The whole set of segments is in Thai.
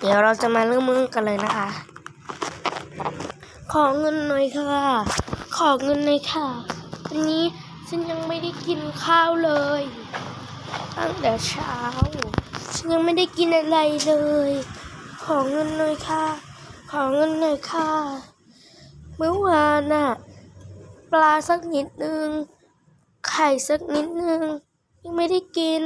เดี๋ยวเราจะมาเริ่มมือกันเลยนะคะ ขอเงินหน่อยค่ะ ขอเงินหน่อยค่ะวันนี้ฉันยังไม่ได้กินข้าวเลย ตั้งแต่เช้า ฉันยังไม่ได้กินอะไรเลย ขอเงินหน่อยค่ะ ขอเงินหน่อยค่ะ เมื่อวานน่ะปลาสักนิดนึง ไข่สักนิดนึง ยังไม่ได้กิน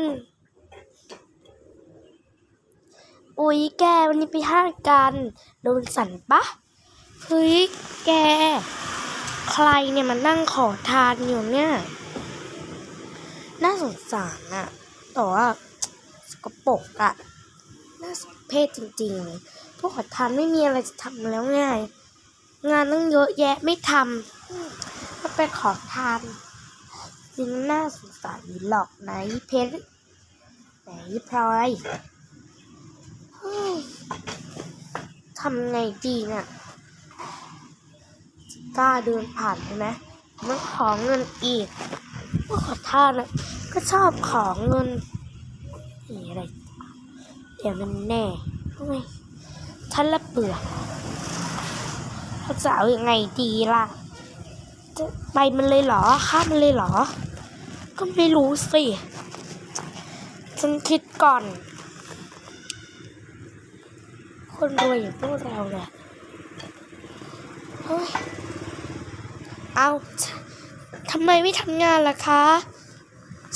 อุ๊ยแกวันนี้ไปห้างกันโดนสั่นปะเฮ้ยแก ใครเนี่ยมานั่งขอทานอยู่เนี่ย น่าสงสารอะแต่ว่าสกปรกอะน่าสมเพศจริงๆเลยพวกขอทานไม่มีอะไรจะทำแล้วไงงานต้องเยอะแยะไม่ทำมก็ไปขอทานจริงน่าสงสารหรอกไหนเพชรไหนพลอย ทำไงดีเนี่ยกล้าเดินผ่านใช่ไหมมันขอเงินอีกพวกขอท่านะก็ชอบขอเงินนี่อะไรเดี๋ยวมันแน่ทำไมฉันละเบื่อเขาจะเอาอยัางไงดีล่ะ จะไปมันเลยเหรอข้ามมันเลยเหรอ ก็ไม่รู้สิ ฉันคิดก่อน คนรวยอย่างพวกเราเนี่ยเฮ้ยเอาทำไมไม่ทำงานล่ะคะ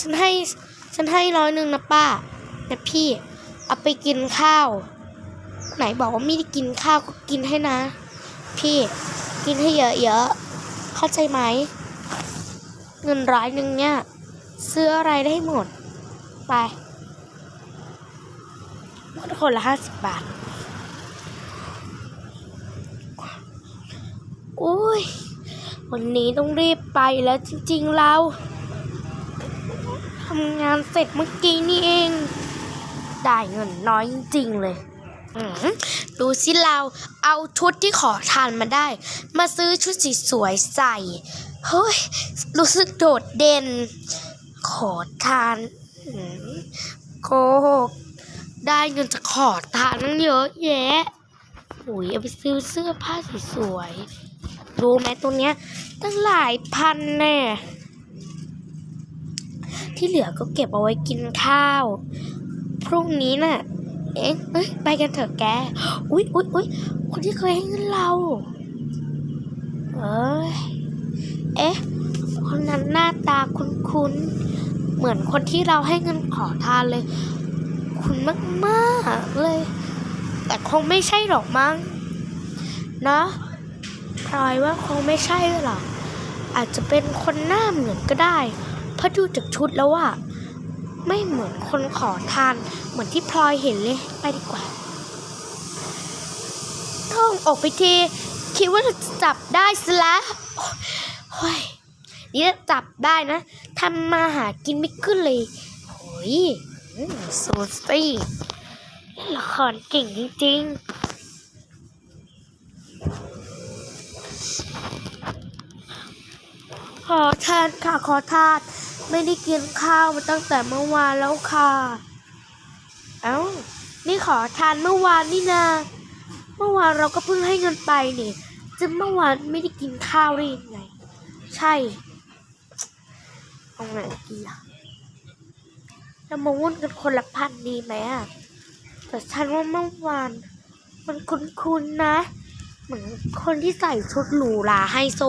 ฉันให้ ฉันให้ร้อยหนึ่งนะป้าแต่พี่ เอาไปกินข้าว ไหนบอกว่าไม่ได้กินข้าวก็กินให้นะ พี่ กินให้เยอะๆ เข้าใจไหม เงินร้อยหนึ่งเนี่ย ซื้ออะไรได้หมด ไปหมดคนละห้าสิบบาท โอ้ย วันนี้ต้องรีบไปแล้วจริงๆเราทำงานเสร็จเมื่อกี้นี่เอง ได้เงินน้อยจริงๆเลยดูสิเราเอาชุดที่ขอทานมาได้ มาซื้อชุดสีสวยๆใส่ เฮ้ย รู้สึกโดดเด่น ขอทานโกหกได้เงินจะขอทานตั้งเยอะแยะ อุ้ยเอาไปซื้อเสื้อผ้าสวยๆ รู้ไหมตัวเนี้ยตั้งหลายพันแน่ที่เหลือก็เก็บเอาไว้กินข้าว พรุ่งนี้น่ะ เอ๊ะเอ้ยไปกันเถอะแก อุ๊ยอุ๊ยอุ๊ยคนที่เคยให้เงินเราเอ้ยเอ๊ะคนนั้นหน้าตาคุ้นๆ เหมือนคนที่เราให้เงินขอทานเลย คุณมากๆเลย แต่คงไม่ใช่หรอกมั้ง เนอะ พลอยว่าคงไม่ใช่หรอก อาจจะเป็นคนหน้าเหมือนก็ได้ เพราะดูจากชุดแล้วอะไม่เหมือนคนขอทาน เหมือนที่พลอยเห็นเลย ไปดีกว่าท่องออกไปทีคิดว่าจะจับได้ซะละโอ้ยนี่ถ้าจับได้นะทำมาหากินไม่ขึ้นเลยโอ้ยโซซี่เล่นละครเก่งจริงๆ ขอทานค่ะขอทานไม่ได้กินข้าวมาตั้งแต่เมื่อวานแล้วค่ะ เอ้า นี่ขอทานเมื่อวานนี่นา เมื่อวานเราก็เพิ่งให้เงินไปนี่จะเมื่อวานไม่ได้กินข้าวได้ยังไง ใช่เอาไงดีล่ะเรามาวุ่นกันคนละพันดีไหมอะแต่ฉันว่าเมื่อวาน มันคุ้นๆนะ เหมือนคนที่ใส่ชุดหรูหราไฮโซ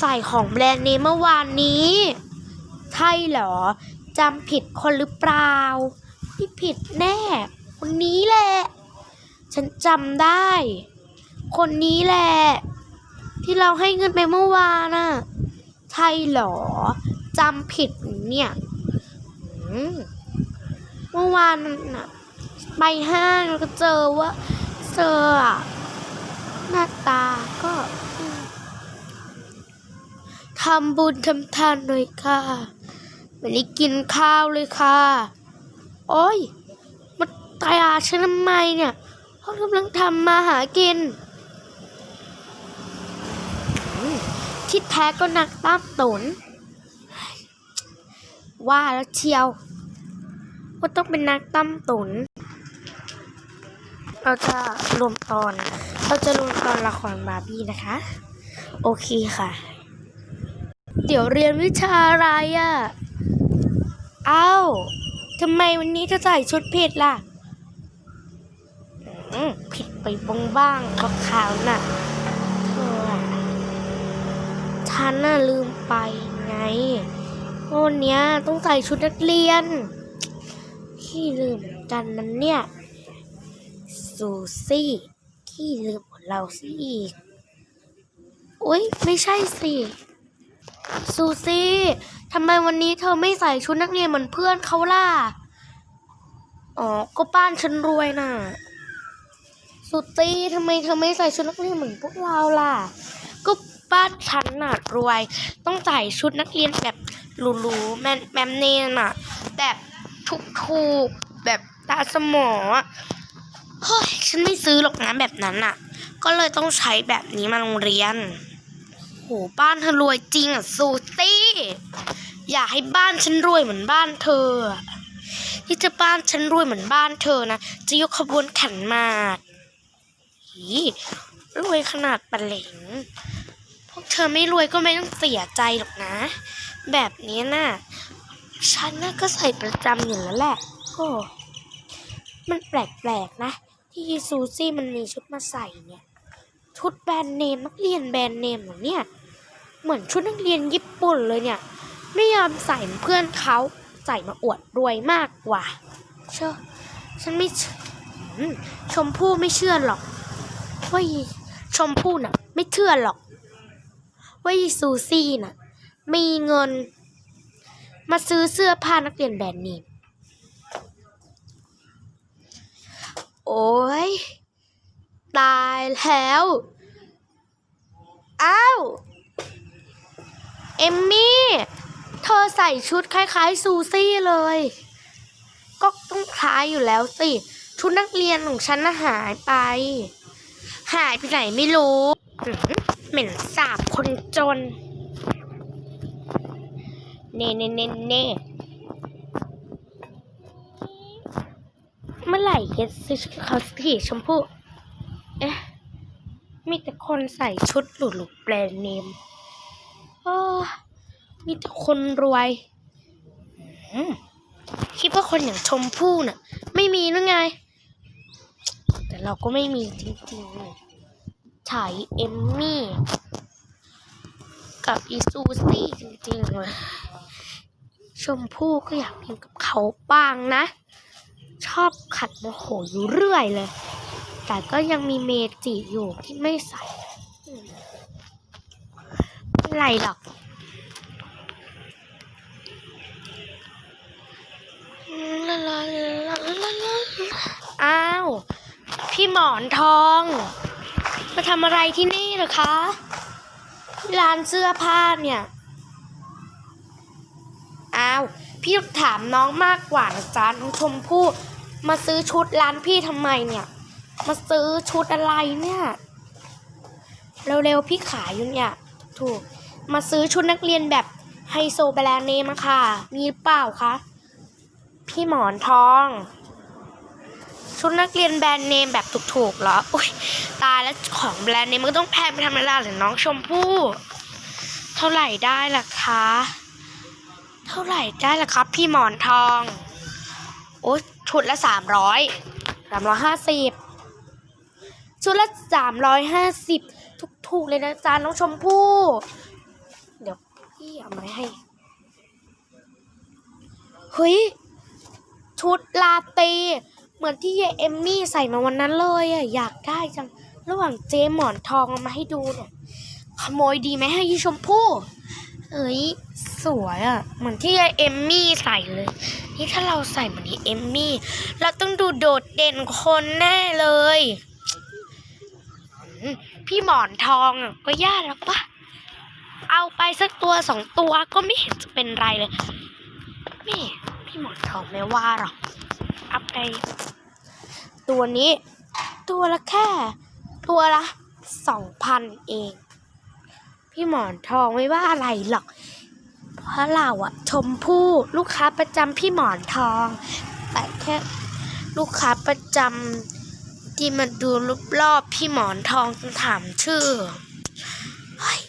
ใส่ของแบรนด์เนมเมื่อวานนี้ ใช่เหรอจำผิดคนหรือเปล่าไม่ผิดแน่ คนนี้แหละ ฉันจำได้ คนนี้แหละ ที่เราให้เงินไปเมื่อวานน่ะใช่เหรอจำผิดเนี่ยเมื่อวานน่ะไปห้างแล้วก็เจอว่าเจออะ หน้าตาก็ทำบุญทำทานหน่อยค่ะไม่ได้กินข้าวเลยค่ะ โอ้ยมันตายอาฉันทำไมเนี่ยเขากำลังทำมาหากิน ที่แท้ก็นักต้ามตน ว่าแล้วเชียวว่าต้องเป็นนักตั้มตุน เราจะรวมตอน เราจะรวมตอนละครบาร์บี้นะคะ โอเคค่ะ เดี๋ยวเรียนวิชาอะไรอะ่ะอ้าวทำไมวันนี้เธอใส่ชุดผิดล่ะผิดไปบ้างบ้างขาวๆน่ะฉันน่ะลืมไปไงวันนี้ต้องใส่ชุดนักเรียนขี้ลืมกันนั้นเนี่ย ซูซี่ขี้ลืมของเราสิอีกอุ๊ย ไม่ใช่สิซูซี่ทำไมวันนี้เธอไม่ใส่ชุดนักเรียนเหมือนเพื่อนเขาล่ะ อ๋อ ก็บ้านฉันรวยน่ะสุตี้ทำไมเธอไม่ใส่ชุดนักเรียนเหมือนพวกเราล่ะ ก็บ้านฉันน่ะรวย ต้องใส่ชุดนักเรียนแบบหรูๆแมนแมมเนนน่ะ แบบถูกๆแบบตาสมอ เฮ้ยฉันไม่ซื้อหรอกนะแบบนั้นน่ะก็เลยต้องใช้แบบนี้มาโรงเรียน โหบ้านเธอรวยจริงอะซูตี้อยากให้บ้านฉันรวยเหมือนบ้านเธอที่จะบ้านฉันรวยเหมือนบ้านเธอนะ จะยกขบวนขันมากหีรวยขนาดปะเหลงพวกเธอไม่รวยก็ไม่ต้องเสียใจหรอกนะ แบบนี้น่ะ ฉันน่ะก็ใส่ประจำอยู่แล้วแหละ โอ้ มันแปลกๆนะ ที่ซูซี่มันมีชุดมาใส่เนี่ย ชุดแบรนด์เนมนักเรียนแบรนด์เนมเหรอเนี่ย เหมือนชุดนักเรียนญี่ปุ่นเลยเนี่ย ไม่ยอมใส่เพื่อนเขาใส่มาอวดรวยมากกว่า เชื่อฉันไม่ชมชมพู่ไม่เชื่อหรอกว่าชมพู่น่ะ ไม่เชื่อหรอกว่าซูซี่น่ะ มีเงิน มาซื้อเสื้อผ้านักเรียนแบรนด์เนม โอ้ย ตายแล้ว อ้าว เอมมี่ เธอใส่ชุดคล้ายๆ ซูซี่เลย ก็ต้องคล้ายอยู่แล้วสิ ชุดนักเรียนของฉันน่ะหายไป หายไปไหนไม่รู้เหม็นสาบคนจน เน่เน่เน่เน่ เมื่อไหร่จะซื้อชุดเขาสีชมพูเอ๊ะ มีแต่คนใส่ชุดหรูๆแบรนด์เนมโอ้มีแต่คนรวยคิดว่าคนอย่างชมพู่น่ะ ไม่มีหรือไง แต่เราก็ไม่มีจริงๆฉายเอมมี่ กับอีซูซี่จริงๆเลยชมพู่ก็อยากเป็นกับเขาบ้างนะ ชอบขัดโมโหอยู่เรื่อยเลย แต่ก็ยังมีเมจิอยู่ที่ไม่ใส่อืมไรหรอกลาลาลาลาลาอ้าว พี่หมอนทอง มาทำอะไรที่นี่เหรอคะ ร้านเสื้อผ้าเนี่ย อ้าว พี่ถามน้องมากกว่านะจ๊ะน้องชมพู่ มาซื้อชุดร้านพี่ทำไมเนี่ย มาซื้อชุดอะไรเนี่ยเร็วๆพี่ขายอยู่เนี่ย ถูก มาซื้อชุดนักเรียนแบบไฮโซแบรนด์เนมอะค่ะ มีเปล่าคะพี่หมอนทอง ชุดนักเรียนแบรนด์เนมแบบถูกๆเหรออุ้ยตายแล้วของแบรนด์เนมมันต้องแพงไปธรรมดาหรือน้องชมพู่ เท่าไหร่ได้ล่ะคะ เท่าไหร่ได้ล่ะครับ พี่หมอนทอง โอ้ชุดละสามร้อยสามร้อยห้าสิบชุดละสามร้อยห้าสิบถูกๆเลยนะจ๊ะน้องชมพู่ เดี๋ยวพี่เอามาให้เฮ้ยชุดลาเต้เหมือนที่เยเอมมี่ใส่มาวันนั้นเลยอะอยากได้จัง ระหว่างเจหมอนทองเอามาให้ดูเนี่ย ขโมยดีไหมให้ยี่ชมพู่ เอ้ยสวยอะเหมือนที่ยายเอมมี่ใส่เลย นี่ถ้าเราใส่เหมือนยายเอมมี่ เราต้องดูโดดเด่นคนแน่เลย พี่หมอนทองอะก็ยากแล้วปะเอาไปสักตัวสองตัวก็ไม่เห็นจะเป็นไรเลยแม่พี่หมอนทองไม่ว่าหรอกเอาไป ตัวนี้ ตัวละแค่ ตัวละสองพันเอง พี่หมอนทองไม่ว่าอะไรหรอก เพราะเราอะชมพู่ลูกค้าประจำพี่หมอนทองแต่แค่ลูกค้าประจที่มาดูรอบๆพี่หมอนทองถามชื่อเฮ้ย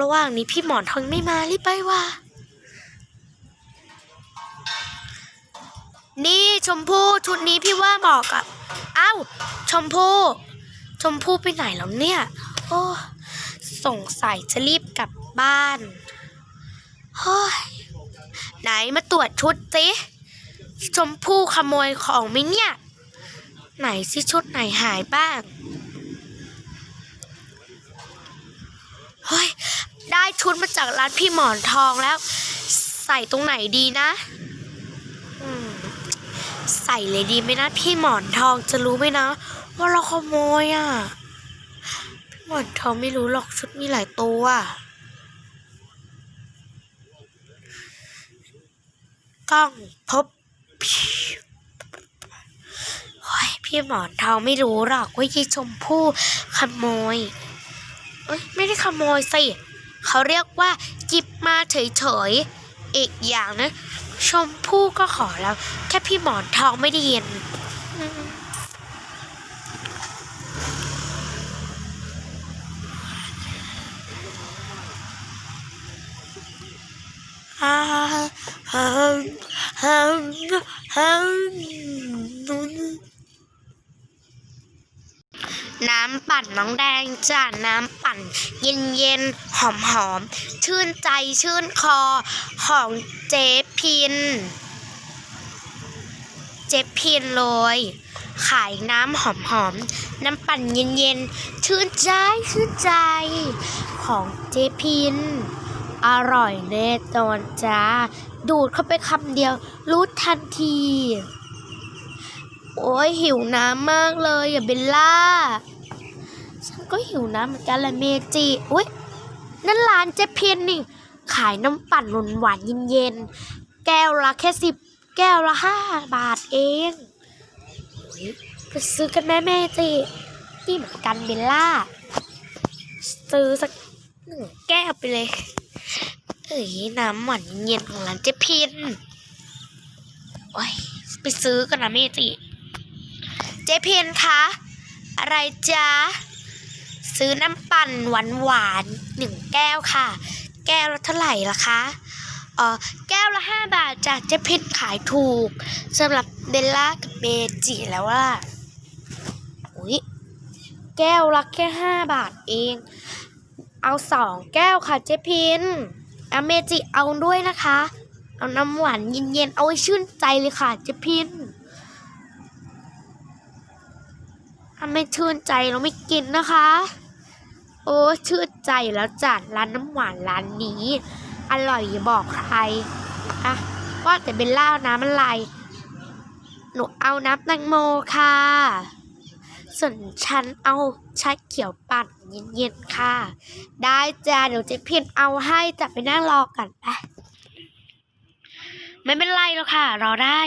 ระหว่างนี้พี่หมอนทองไม่มารีบไปว่ะนี่ชมพู่ชุดนี้พี่ว่าเหมาะกับ เอ้า ชมพู่ชมพู่ไปไหนแล้วเนี่ย โอ้ สงสัยจะรีบกลับบ้านเฮ้ยไหนมาตรวจชุดสิชมพู่ขโมยของไหมเนี่ย ไหนสิชุดไหนหายบ้างเฮ้ยได้ชุดมาจากร้านพี่หมอนทองแล้ว ใส่ตรงไหนดีนะใส่เลยดีไหมนะ พี่หมอนทองจะรู้ไหมนะ ว่าเราขโมยอะ พี่หมอนทองไม่รู้หรอกชุดมีหลายตัวกล้องพบโอ้ยพี่หมอนทองไม่รู้หรอกว่ายี่ชมพู่ขโมย เอ้ยไม่ได้ขโมยสิเขาเรียกว่าจิบมาเฉยๆอีกอย่างนะ ชมพู่ก็ขอแล้ว แค่พี่หมอนทองไม่ได้ยิน ฮ่าฮ่าฮ่าฮ่าน้ำปั่นน้องแดงจ้ะน้ำปั่น เย็นเย็นหอมหอมชื่นใจชื่นคอของเจ๊พิน เจ๊พินเลย ขายน้ำหอมหอมน้ำปั่นเย็นเย็นชื่นใจชื่นใจของเจ๊พิน อร่อยแน่นอนจ้า ดูดเข้าไปคำเดียว รู้ทันที โอ้ยหิวน้ำมากเลยอย่าเบลล่า ฉันก็หิวน้ำเหมือนกันแหละเมจิอุ้ยนั่นร้านเจเพียนนี่ ขายน้ำปั่นหนหวานเย็นๆ แก้วละแค่สิบแก้วละห้าบาทเองอุ๊ยไปซื้อกันแม่เมจินี่เหมือนกันเบลล่า ซื้อสักหนึ่งแก้วไปเลย เอ้ยน้ำหวานเย็นของร้านเจ๊พียนโอ้ยไปซื้อกันนะเมจิเจ๊พียนคะอะไรจ๊ะซื้อน้ำปั่นหวานหวานหนึ่งแก้วค่ะ แก้วละเท่าไหร่ล่ะคะเออแก้วละห้าบาทจ้ะเจ๊พินขายถูกสำหรับเบลล่ากับเมจิแล้วว่าอุ้ยแก้วละแค่ห้าบาทเอง เอาสองแก้วค่ะเจ๊พิน อเมจิเอาด้วยนะคะ เอาน้ำหวานเย็นๆ เอาไว้ชื่นใจเลยค่ะเจ๊พินถ้าไม่ชื่นใจเราไม่กินนะคะ โอ้ชื่นใจแล้วจ้ะร้านน้ำหวานร้านนี้ อร่อยอย่าบอกใครอะว่าแต่เบลล่าเอาน้ำอะไร หนูเอาน้ำแตงโมค่ะ ส่วนฉันเอาชาเขียวปั่นเย็นๆค่ะ ได้จ้ะเดี๋ยวเจ๊พีนเอาให้จะไปนั่งรอกันไปไม่เป็นไรหรอกค่ะ รอได้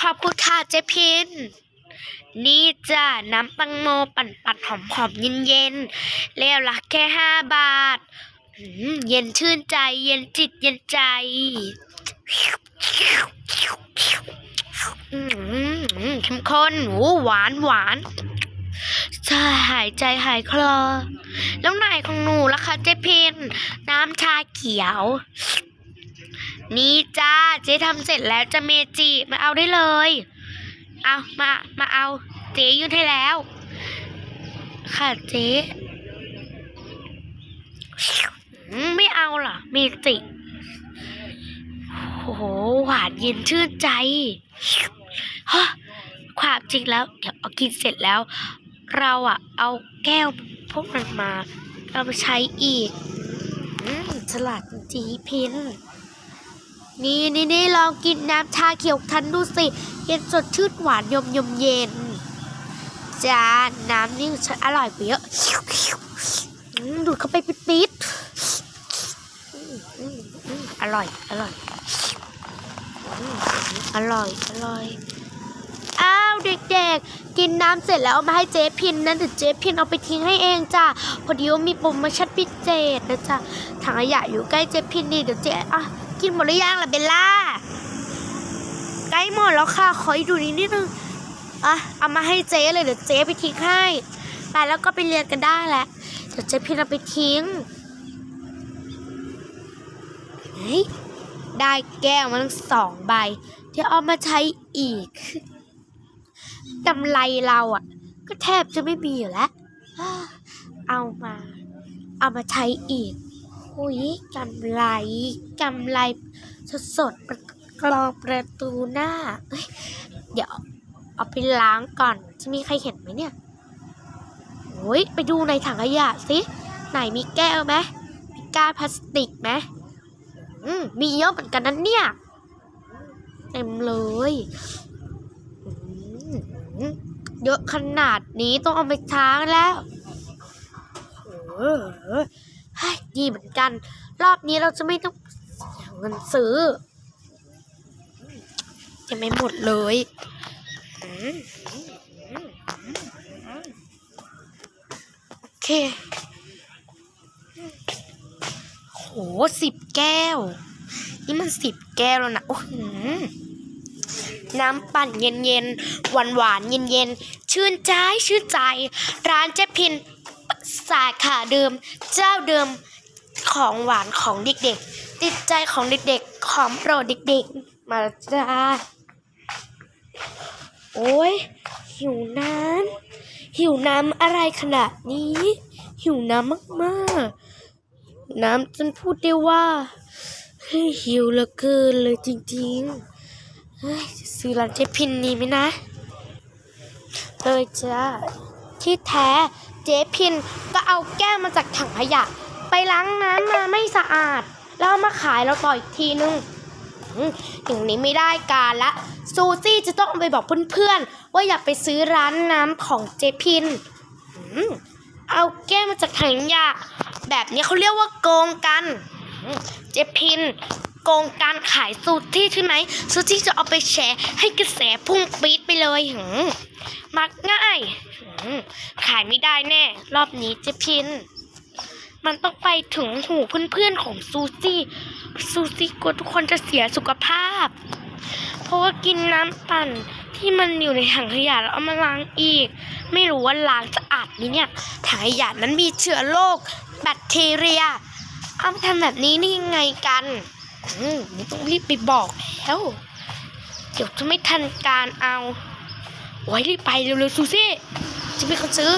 ขอบคุณค่ะเจ๊พิน นี่จ้ะน้ำตังโมปั่นปั่นหอมหอมเย็นเย็นๆแล้วละแค่ห้าบาท เย็นชื่นใจ เย็นจิตเย็นใจเข้มข้นโอ้หวานหวาน หายใจหายคลอ แล้วไหนของหนูล่ะคะเจ๊พินน้ำชาเขียว นี่จ้าเจ๊ทำเสร็จแล้วจะเมจิมาเอาได้เลย เอามามาเอา เจ๊ยื่นให้แล้ว ค่ะเจ๊ไม่เอาหรอเมจิโอ้โหหวานเย็นชื่นใจฮะความจริงแล้ว เดี๋ยวเอากินเสร็จแล้ว เราอะเอาแก้วพวกนั้นมาเราไปใช้อีกอืมฉลาดจริงๆพิน นี่นี่นี่ลองกินน้ำชาเขียวทันดูสิ เย็นสดชื่นหวานยมยมเย็นจ้าน้ำนี่ฉันอร่อยกว่าเยอะอืมดูดเข้าไปปิดๆอืมอืมอืมอร่อย อร่อยอืมอร่อยอร่อย อ้าวเด็กๆ กินน้ำเสร็จแล้วเอามาให้เจ๊พินนั้นเดี๋ยวเจ๊พินเอาไปทิ้งให้เองจ้ะพอดีว่ามีโปรโมชั่นพิเศษนะจ๊ะถังขยะอยู่ใกล้เจ๊พินนี่เดี๋ยวเจ๊อะกินหมดหรือยังล่ะเบลล่าใกล้หมดแล้วค่ะขออีกดูนิดนิดนึงอะเอามาให้เจ๊เลยเดี๋ยวเจ๊ไปทิ้งให้ไปแล้วก็ไปเรียนกันได้แหละเดี๋ยวเจ๊พี่เราไปทิ้งเฮ้ยได้แก้วมาทั้งสองใบเดี๋ยวเอามาใช้อีก กำไรเราอะ ก็แทบจะไม่มีอยู่แล้ว เอามา เอามาใช้อีกหุยกำไรกำไรสดสดๆประกรองประตูหน้า เดี๋ยวเอาไปล้างก่อน จะมีใครเห็นไหมเนี่ยโอ้ยไปดูในถังขยะสิ ไหนมีแก้วไหมมีก้าพลาสติกไหมอืมมีเยอะเหมือนกันนั้นเนี่ย เต็มเลย เยอะขนาดนี้ต้องเอาไปช้างแล้วเออให้ยดีเหมือนกัน รอบนี้เราจะไม่ต้องเสียเงินซื้อ จะไม่หมดเลยโอเคโหสิบแก้ว นี่มันสิบแก้วแล้วนะ โอ้โห น้ำปั่นเย็นๆหวานหวานๆเย็นๆชื่นใจชื่นใจ ร้านเจ๊พินสาขาเดิม เจ้าเดิมของหวานของเด็กๆ ติดใจของเด็กๆ ของโปรดเด็กๆ มาจ้า โอ้ยหิวน้ำหิวน้ำอะไรขนาดนี้ หิวน้ำมากๆ น้ำจนพูดได้ว่าหิวเหลือเกินเลยจริงๆ ซื้อร้านเจ๊พินนี้ไหมนะ เลยจ้าที่แท้เจ๊พินก็เอาแก้วมาจากถังขยะ ไปล้างน้ำมาไม่สะอาด แล้วมาขายเราต่ออีกทีนึงอย่างนี้ไม่ได้การละ ซูซี่จะต้องไปบอกเพื่อนๆ ว่าอย่าไปซื้อร้านน้ำของเจพิน เอาแก้มาจากถังขยะแบบนี้เขาเรียกว่าโกงกัน เจพิน โกงการขายซูชี่ใช่ไหมซูชี่จะเอาไปแชร์ให้กระแสพุ่งปี๊ดไปเลยหืมมักง่ายหืมขายไม่ได้แน่ รอบนี้เจพิน มันต้องไปถึงหูเพื่อนๆของซูซี่ซูซี่กลัวทุกคนจะเสียสุขภาพ เพราะว่ากินน้ำปั่นที่มันอยู่ในถังขยะแล้วเอามาล้างอีก ไม่รู้ว่าล้างสะอาดไหมเนี่ยถังขยะนั้นมีเชื้อโรคแบคทีเรียเอามาทำแบบนี้นี่ยังไงกัน อืมต้องรีบไปบอกแล้ว เดี๋ยวจะไม่ทันการเอา ไว้รีบไปเร็วๆซูซี่จะไปเขาซื้อ